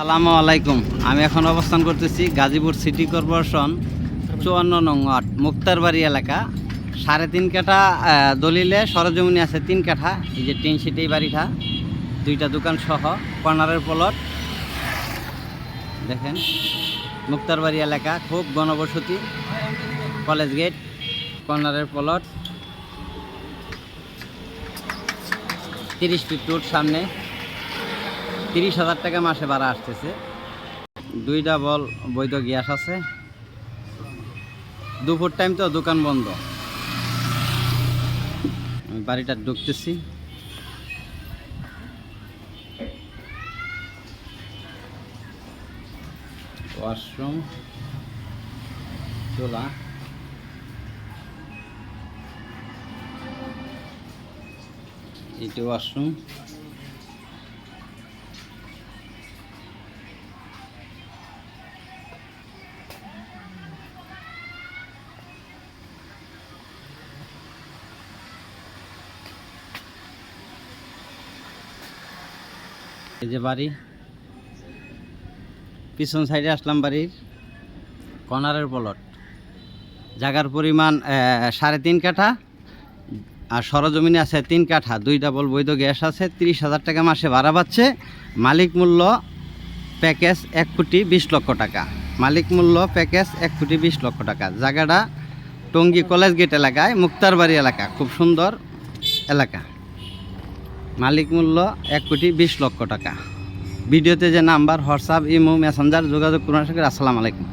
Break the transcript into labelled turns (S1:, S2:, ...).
S1: সালামু আলাইকুম। আমি এখন অবস্থান করতেছি গাজীপুর সিটি কর্পোরেশন চুয়ান্ন নং ওয়ার্ড, মুক্তারবাড়ি এলাকা। সাড়ে তিন কাঠা দলিলে সরজমিনি আছে তিন কাঠা, এই যে টিন সিটি বাড়িটা, দুইটা দোকান সহ, কর্নারের প্লট। দেখেন, মুক্তারবাড়ি এলাকা, খুব গণবসতি, কলেজ গেট, কর্নারের প্লট। তিরিশ ফিট রোড সামনে। তিরিশ হাজার টাকা মাসে ভাড়া আসতেছে। দুই ডাবল বৈধ গ্যাস আছে। দুপুর টাইম তো দোকান বন্ধ। আমি বাড়িটা ঢুকতেছি। ওয়াশরুম, চুলা। এটি ওয়াশরুম। এই যে বাড়ি। পিছন সাইডে আসলাম বাড়ির কর্নারের প্লট। জায়গার পরিমাণ সাড়ে তিন কাঠা, আর সরজমিনে আছে তিন কাঠা, দুই ডাবল বৈধ গ্যাস আছে, তিরিশ হাজার টাকা মাসে ভাড়া পাচ্ছে। মালিক মূল্য, প্যাকেজ এক কোটি বিশ লক্ষ টাকা। মালিক মূল্য, প্যাকেজ এক কোটি বিশ লক্ষ টাকা। জায়গাটা টঙ্গী কলেজ গেট এলাকায়, মুক্তারবাড়ি এলাকা, খুব সুন্দর এলাকা। মালিক মূল্য এক কোটি বিশ লক্ষ টাকা। ভিডিওতে যে নাম্বার, হোয়াটসঅ্যাপ, ইমো, মেসেঞ্জার যোগাযোগ করুন আসসালামু আলাইকুম।